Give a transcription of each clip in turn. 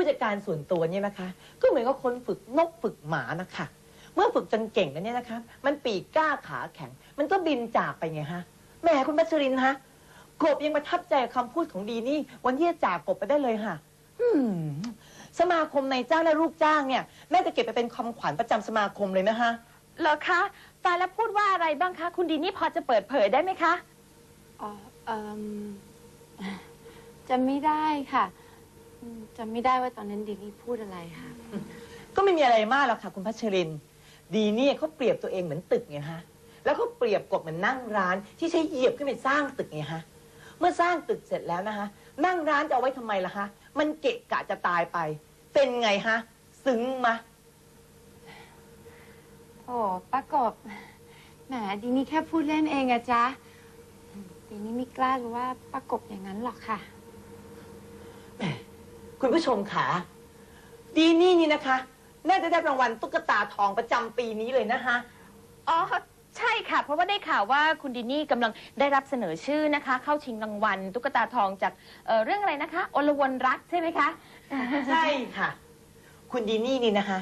ผู้จัดการส่วนตัวเนี่ยนะคะ ก็เหมือนกับคนฝึกนกฝึกหมานะคะ เมื่อฝึกจนเก่งแล้วเนี่ยนะคะ มันปีกกล้าขาแข็ง มันก็บินจากไปไงฮะแหมคุณพัชรินฮะกบยังประทับใจกับคำพูดของดีนี่ วันที่จะจากกบไปได้เลยค่ะอืมสมาคมนายจ้างและลูกจ้างเนี่ยแม่จะเก็บไปเป็นคำขวัญประจำสมาคมเลยนะคะ เหรอคะตายแล้วพูดว่าอะไรบ้างคะ คุณดีนี่พอจะเปิดเผยได้ไหมคะ อ๋อเอิ่มจำไม่ได้ค่ะ อืมจำไม่ได้ว่าตอนนั้นดิลี่พูดอะไรค่ะ ก็ไม่มีอะไรมากหรอกค่ะคุณพัชริน ดีเนี่ยเขาเปรียบตัวเองเหมือนตึกไงฮะ แล้วเขาเปรียบกบเหมือนนั่งร้าน ที่ใช้เหยียบขึ้นไปสร้างตึกไงฮะ เมื่อสร้างตึกเสร็จแล้วนะคะ นั่งร้านจะเอาไว้ทำไมล่ะคะ มันเกะกะจะตายไป เป็นไงฮะ ซึ้งมะ โอ้ป้ากบแหมดินี่แค่พูดเล่นเองอะจ๊ะดินี่ไม่กล้ารู้ว่าป้ากบอย่างนั้นหรอกค่ะ คุณผู้ชมขาดีนี่นี่นะคะ น่าจะได้รางวัลตุ๊กตาทองประจำปีนี้เลยนะคะ อ๋อใช่ค่ะ เพราะว่าได้ข่าวว่าคุณดินี่กำลังได้รับเสนอชื่อนะคะ เข้าชิงรางวัลตุ๊กตาทองจากเอ่อเรื่องอะไรนะคะอลวนรักใช่ไหมคะใช่ค่ะ คุณดีนี่นี่นะคะ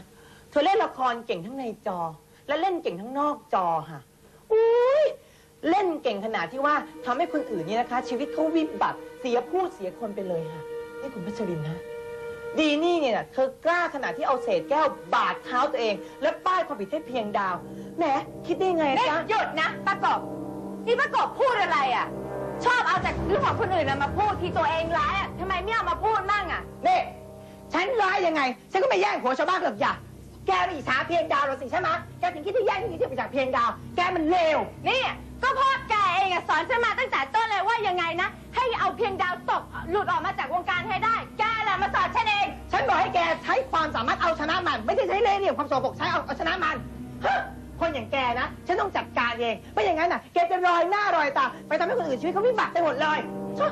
เธอเล่นละครเก่งทั้งในจอ และเล่นเก่งทั้งนอกจอค่ะอุ้ยเล่นเก่งขนาดที่ว่าทำให้คนอื่นเนี่ยนะคะ ชีวิตเขาวิบัติเสียผู้เสียคนไปเลยค่ะ นี่คุณพัชรินนะ ดีนี่เนี่ยนะเธอกล้าขนาดที่เอาเศษแก้วบาดเท้าตัวเอง และป้ายความผิดให้เพียงดาว แหมคิดได้ไงเอ๊ะจ๊ะหยุดนะป้ากบนี่ป้ากบพูดอะไรอะ ชอบเอาจากเรื่องของคนอื่นนะมาพูดที่ตัวเองร้ายอะทำไมไม่เอามาพูดมั่งอะ นี่ฉันร้ายยังไง ฉันก็ไม่แย่งผัวชาวบ้านหรอกอย่าแกไม่อิจฉาเพียงดาวหรอกสิใช่ไหมแกถึงคิดที่แย่งที่จะไปจากเพียงดาว แกมันเลว นี่ก็พ่อแกเองอะสอนฉันมาตั้งแต่ต้นเลยว่ายังไงนะ ให้เอาเพียงดาวตกหลุดออกมาจากวงการให้ได้ แกแหละมาสอนฉันเอง ฉันบอกให้แกใช้ความสามารถเอาชนะมัน ไม่ใช่ใช้เล่ห์เหลี่ยมความโสโครกใช้เอาเอาชนะมันฮะคนอย่างแกนะ ฉันต้องจัดการเองไม่อย่างนั้นน่ะแกจะรอยหน้ารอยตาไปทำให้คนอื่นชีวิตเขาวิบัติไปหมดเลยชะ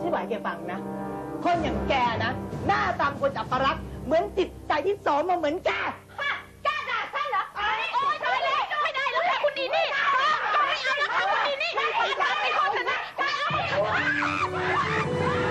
ฉันบอกให้แกฟังนะ คนอย่างแกนะ หน้าตามคนจับประรักเหมือนจิตใจที่โสมมาเหมือนแก ฮะกล้าด่าฉันเหรอโอ๊ยไม่ได้ไม่ได้แล้วค่ะคุณดีนี่ไม่เอาแล้วค่ะคุณดีนี่ไม่เอาไม่เอาไม่เอา